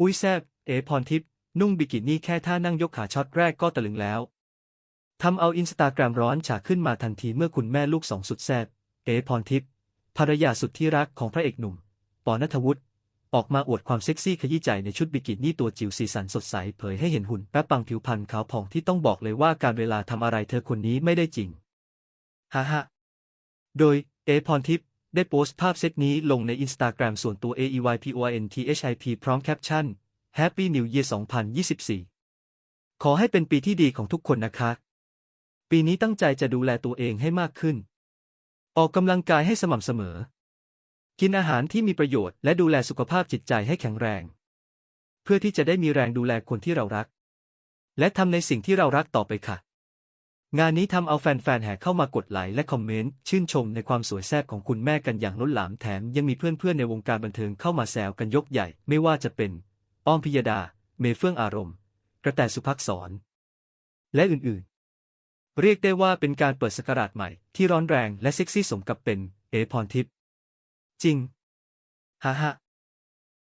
อุ้ยแซบเอพรทิพย์นุ่งบิกินี่แค่ท่านั่งยกขาช็อตแรกก็ตะลึงแล้วทำเอาอินสตาแกรมร้อนฉากขึ้นมาทันทีเมื่อคุณแม่ลูกสองสุดแซบเอพรทิพย์ภรรยาสุดที่รักของพระเอกหนุ่ม ปอนัทวุฒิออกมาอวดความเซ็กซี่ขยี้ใจในชุดบิกินี่ตัวจิ๋วสีสันสดใสเผยให้เห็นหุ่นแป๊บปังผิวพรรณขาวผ่องที่ต้องบอกเลยว่าการเวลาทำอะไรเธอคนนี้ไม่ได้จริงฮ่าฮ่าโดยเอพรทิพย์ ได้โพสต์ภาพเซตนี้ลงในอินสตาแกรมส่วนตัว AEYPOINTHIP พร้อมแคปชั่น Happy New Year 2024 ขอให้เป็นปีที่ดีของทุกคนนะคะ ปีนี้ตั้งใจจะดูแลตัวเองให้มากขึ้น ออกกำลังกายให้สม่ำเสมอ กินอาหารที่มีประโยชน์และดูแลสุขภาพจิตใจให้แข็งแรง เพื่อที่จะได้มีแรงดูแลคนที่เรารัก และทำในสิ่งที่เรารักต่อไปค่ะ งานนี้ทำเอาแฟนๆ แห่เข้ามากดไลค์และคอมเมนต์ ชื่นชมในความสวยแซ่บของคุณแม่กันอย่างล้นหลามแถมยังมีเพื่อนๆ ในวงการบันเทิงเข้ามาแซวกันยกใหญ่ ไม่ว่าจะเป็น อ้อมพิยดา เมเฟื่องอารมณ์ กระแตสุภักษร และอื่นๆ เรียกได้ว่าเป็นการเปิดสกราชใหม่ ที่ร้อนแรงและเซ็กซี่สมกับเป็น เอพรทิพย์จริงฮ่าฮ่า